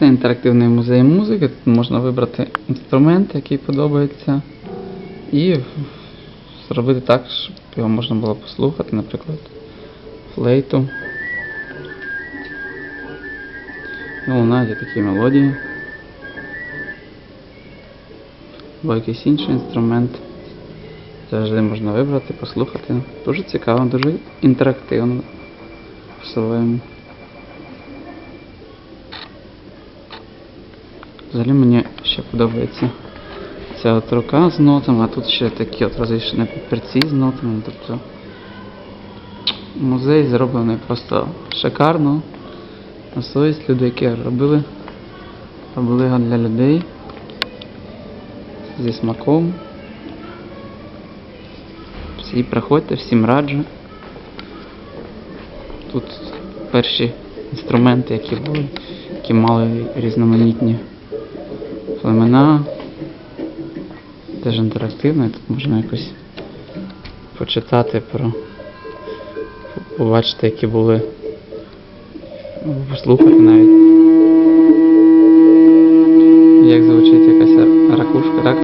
Це інтерактивний музей музики. Тут можна вибрати інструмент, який подобається, і зробити так, щоб його можна було послухати, наприклад, флейту. І лунають такі мелодії. Або якийсь інший інструмент. Завжди можна вибрати, послухати. Дуже цікаво, дуже інтерактивно по-своєму. Взагалі мені ще подобається ця от рука з нотами, а тут ще такі от розвішені папірці з нотами. Тобто музей зроблений просто шикарно. На совість люди, які робили, робили його для людей зі смаком. Всі приходьте, всім раджу. Тут перші інструменти, які були, які мали різноманітні племена. Теж інтерактивно, тут можна якось почитати про побачити, які були, послухати навіть. Як звучить якась ракушка, так?